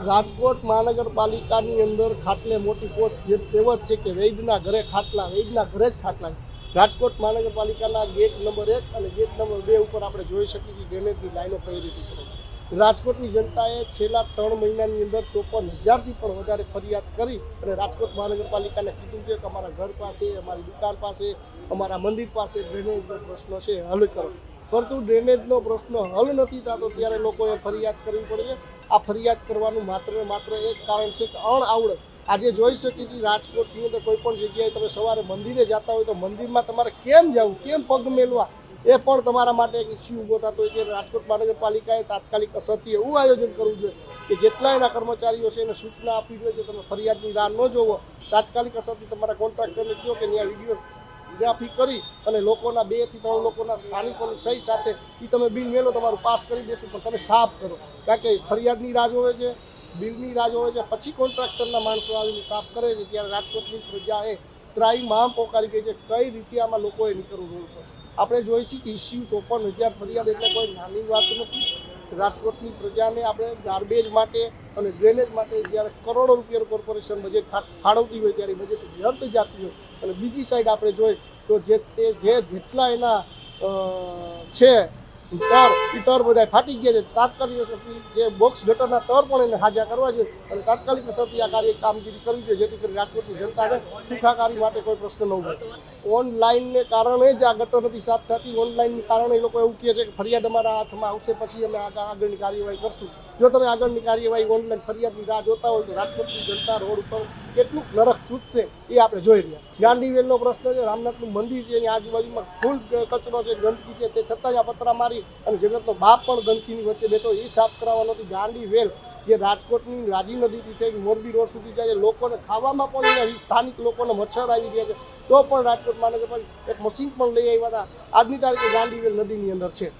રાજકોટ મહાનગરપાલિકાની અંદર ખાટલે મોટી પોસ્ટ જે કહેવત છે કે વૈદના ઘરે ખાટલા, વૈદના ઘરે જ ખાટલા રાજકોટ મહાનગરપાલિકાના ગેટ નંબર એક અને ગેટ નંબર બે ઉપર આપણે જોઈ શકીએ છીએ ડ્રેનેજની લાઈનો કઈ રીતે રાજકોટની જનતાએ છેલ્લા ત્રણ મહિનાની અંદર ચોપન હજારથી પણ વધારે ફરિયાદ કરી અને રાજકોટ મહાનગરપાલિકાને કીધું છે કે અમારા ઘર પાસે, અમારી દુકાન પાસે, અમારા મંદિર પાસે ડ્રેનેજનો પ્રશ્ન છે, હલ કરો. પરંતુ ડ્રેનેજનો પ્રશ્ન હલ નથી થતો ત્યારે લોકોએ ફરિયાદ કરવી પડે. આ ફરિયાદ કરવાનું માત્ર ને માત્ર એક કારણ છે કે અણ આવડત. આજે જોઈ શકીએ છીએ રાજકોટની અંદર કોઈ પણ જગ્યાએ તમે સવારે મંદિરે જતા હોય તો મંદિરમાં તમારે કેમ જવું? કેમ પગ મેલવા? એ પણ તમારા માટે એક ઇસ્યુ ઊભો થતો હોય છે. રાજકોટ મહાનગરપાલિકાએ તાત્કાલિક અસરથી એવું આયોજન કરવું જોઈએ કે જેટલા એના કર્મચારીઓ છે એને સૂચના આપવી જોઈએ. કે તમે ફરિયાદની રાહ ન જોવો, તાત્કાલિક અસરથી તમારા કોન્ટ્રાક્ટરને કહો કે ત્યાં વીડિયો ગ્રાફી કરી અને લોકોના બેથી ત્રણ લોકોના સ્થાનિકોની સહી સાથે એ તમે બિલ મેળો તમારું પાસ કરી દેશું, પણ તમે સાફ કરો. કારણ કે ફરિયાદની રાહ જોવે છે, બિલની રાહ જોવે છે, પછી કોન્ટ્રાક્ટરના માણસો આવીને સાફ કરે છે, ત્યારે રાજકોટની પ્રજાએ ત્રાઈ માં પોકારી ગઈ છે, કઈ રીતે આમાં લોકોએ નીકળવું? જોઈએ આપણે જોઈશું કે ઇસ્યુ ચોપન હજાર ફરિયાદ એટલે કોઈ નાની વાત નથી. રાજકોટની પ્રજાને આપણે ગાર્બેજ માટે અને ડ્રેનેજ માટે જ્યારે કરોડો રૂપિયાનું કોર્પોરેશન બજેટ ફાળવતી હોય ત્યારે બજેટ વ્યર્થ જતી હોય અને બીજી સાઈડ આપણે જોઈએ તો જે તે, જે જેટલા એના છે તર એ તર બધા ફાટી ગયા છે. તાત્કાલિક અસરથી જે બોક્સ ગટરના તર પણ એને હાજા કરવા જોઈએ અને તાત્કાલિક અસરથી આ કાર્ય કામગીરી કરવી જોઈએ જેથી કરી રાજકોટની જનતાને સુખાકારી માટે કોઈ પ્રશ્ન ન ઊભો ઓનલાઈનને કારણે જ આ ગટર નથી સાફ થતી. ઓનલાઈનને કારણે એ લોકો એવું કહે છે કે ફરિયાદ અમારા હાથમાં આવશે, પછી અમે આગળ આગળની કાર્યવાહી કરશું. જો તમે આગળની કાર્યવાહી ઓનલાઈન ફરિયાદની રાહ જોતા હોય તો રાજકોટની જનતા રોડ ઉપર કેટલું નરક છૂટશે એ આપણે જોઈ રહ્યા ગાંધીવેલનો પ્રશ્ન છે, રામનાથનું મંદિર છે, એની આજુબાજુમાં ફૂલ કચરો છે, ગંદકી છે, તે છતાં જ પતરા મારી અને જગતનો બાપ પણ ગંદકીની વચ્ચે બેઠો એ સાફ કરાવવાનો નથી ગાંધી વેલ જે રાજકોટની રાજી નદીથી થઈ મોરબી રોડ સુધી જાય છે, લોકોને ખાવામાં પણ સ્થાનિક લોકોને મચ્છર આવી ગયા છે. તો પણ રાજકોટ મહાનગરપાલિકા એક મશીન પણ લઈ આવ્યા હતા. આજની તારીખે ગાંધીવેલ નદીની અંદર છે.